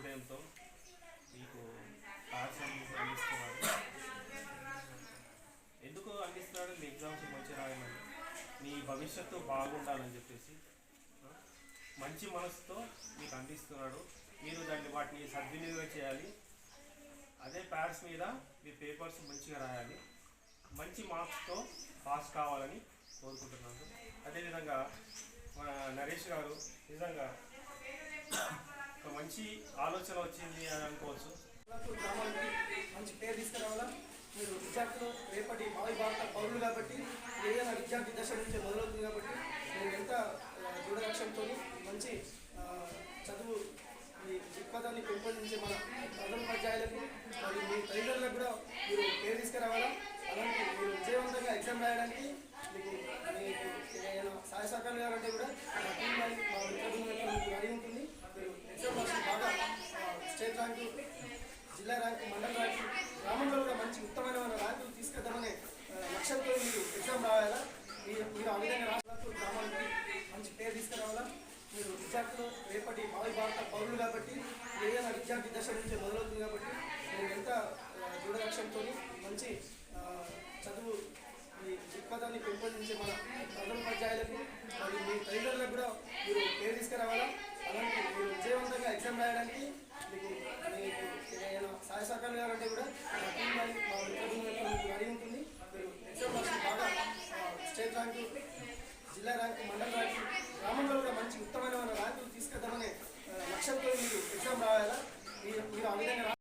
హృదయంతో మీకు అందిస్తున్నారు. ఎందుకు అందిస్తున్నాడు? మీ ఎగ్జామ్స్ మంచి రాయమని. మీ భవిష్యత్తు బాగుండాలని చెప్పేసి మంచి మనసుతో మీకు అందిస్తున్నాడు. మీరు దాన్ని వాటిని సద్వినియోగం చేయాలి. అదే ప్యాడ్స్ మీద మీ పేపర్స్ మంచిగా రాయాలి. మంచి మార్క్స్తో పాస్ కావాలని కోరుకుంటున్నాను. అదేవిధంగా మన నరేష్ గారు నిజంగా మంచి ఆలోచన వచ్చింది అని అనుకోవచ్చు. నాకు గ్రామానికి మంచి పేరు తీసుకురావాలా? మీరు విద్యార్థులు రేపటి భావి భారత పౌరులు కాబట్టి ఏదైనా విద్యార్థి దశ నుంచి మొదలవుతుంది కాబట్టి మీరు ఎంత దృఢలక్ష్యంతో మంచి చదువు మీ దృక్పథాన్ని పెంపొందించే మన ప్రధానోపాధ్యాయులకు మరియు మీ తల్లిదండ్రులకు కూడా మీరు పేరు తీసుకురావాలా? అలాంటి మీరు విజయవంతంగా ఎగ్జామ్ రాయడానికి మీకు ఏదైనా సహాయ సహకారం కావాలంటే కూడా మా టీం కానీ మా మిత్రులు మీకు రెడీ ఉంటుంది మీరు ఎగ్జామ్ రాసి బాగా ఆ, స్టేట్ ర్యాంకు జిల్లా ర్యాంకు మండల ర్యాంకు గ్రామంలో కూడా మంచి ఉత్తమమైన ర్యాంకులు తీసుకెళ్తామనే లక్ష్యంతో మీరు ఎగ్జామ్ రావాలా మీరు మీరు ఆ విధంగా రాష్ట్రాలకు గ్రామానికి మంచి పేరు తీసుకురావాలా? మీరు విద్యార్థులు రేపటి భావి భారత పౌరులు కాబట్టి ఏదైనా విద్యార్థి దశ నుంచి మొదలవుతుంది కాబట్టి మీరు ఎంత ఆ, దృఢ లక్ష్యంతో మంచి చదువు మీ దృక్పథాన్ని పెంపొందించే మన ప్రధానోపాధ్యాయులకు మరియు మీ తల్లిదండ్రులకు కూడా మీరు పేరు తీసుకురావాలా? అలాంటి మీరు విజయవంతంగా ఎగ్జామ్ రాయడానికి మీకు సహకారం కావాలంటే కూడా అడిగి ఉంటుంది. ఎగ్జామ్ బాగా స్టేట్ ర్యాంకు జిల్లా ర్యాంకు మండల ర్యాంకు గ్రామంలో కూడా మంచి ఉత్తమమైన ర్యాంకులు తీసుకెళ్తామనే లక్ష్యంతో మీరు ఎగ్జామ్ రావాలా మీరు మీరు ఆ విధంగా